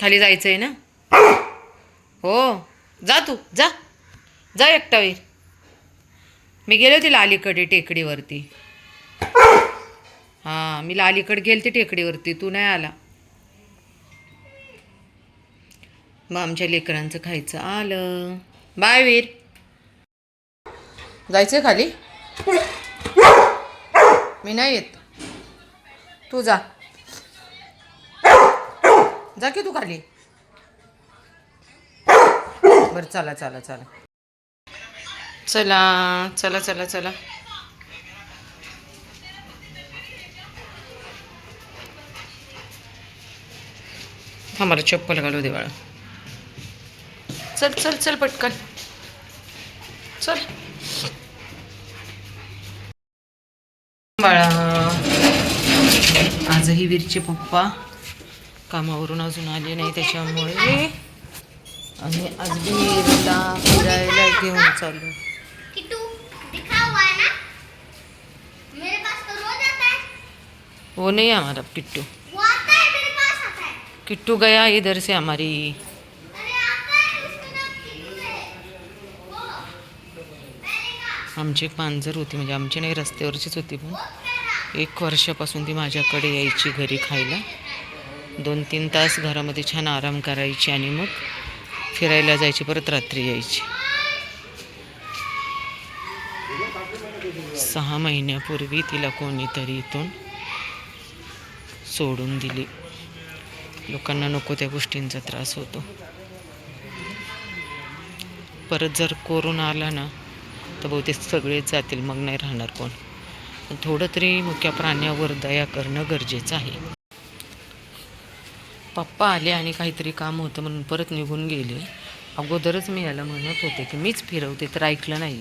खाली जायचं आहे ना? हो. जा तू जा. जा एकटा वीर मी गेले होते लालीकडे टेकडीवरती. हां मी लालीकडे गेलते टेकडीवरती. तू नाही आला. मग आमच्या लेकरांचं खायचं आलं. बाय वीर. जायचं खाली? मी नाही येत. तू जा. जा की तू खाली. बरं चला चला चला. चला चला चला चला. हा मला चप्पल घालू दे बाळा. चल चल चल पटकन. चल. बाळा. आजही वीरचे पप्पा. कामावरून अजून आले नाही त्याच्यामुळे. आणि आज वीरला फिरायला घेऊन चालू हुआ है ना मेरे पास तो रोज आता है। वो नहीं हमारा किट्टू. वो आता है मेरे पास आता है। किट्टू गया इधर से हमारी. वो आमची मांजर होती म्हणजे आमची नाही रस्त्यावरचीच होती पण. वो एक वर्षापासून ती माझ्याकडे यायची घरी खायला. दोन तीन तास घरामध्ये छान आराम करायची आणि मग फिरायला जायची परत रात्री यायची. सहा महिन्यापूर्वी तिला कोणीतरी इथून सोडून दिली. लोकांना नको त्या गोष्टींचा त्रास होतो. परत जर कोरोना आला ना तर बहुतेक सगळेच जातील मग नाही राहणार कोण. थोडं तरी मुख्या प्राण्यावर दया करणं गरजेचं आहे. पप्पा आले आणि काहीतरी काम होतं म्हणून परत निघून गेले. अगोदरच मी याला म्हणत होते की मीच फिरवते तर ऐकलं नाही.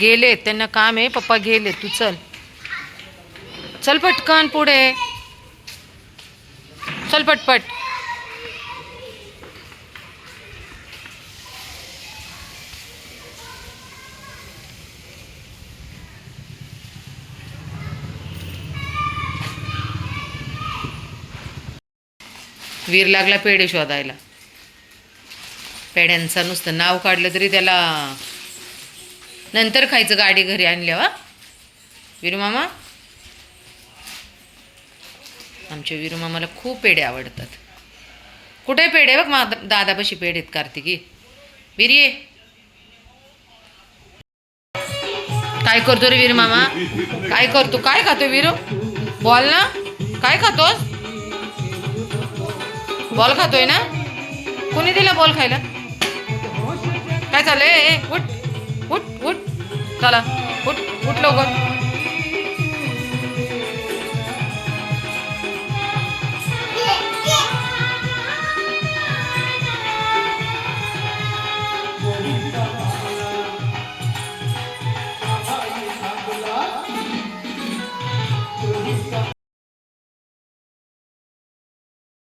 गेले त्यांना काम आहे पप्पा गेले तू चल. चल पटकन पुढे. चल पटपट. वीर लागला पेढे शोधायला. पेढ्यांचं नुसतं नाव काढलं तरी त्याला नंतर खायचं गाडी घरी आणल्यावर वीरू मामा? आमच्या वीरू मामाला खूप पेढे आवडतात. कुठे पेढे? बघ मा दादापाशी पेढे आहेत कार्तिकी. विरिये काय करतो रे वीर मामा? काय करतो? काय खातो वीरू? बोल ना. काय खातोस? बॉल खातोय ना? कोणी दिला बॉल खायला? काय चाललंय? ए, उठ उठ उठ. चला उठ उठ लवकर.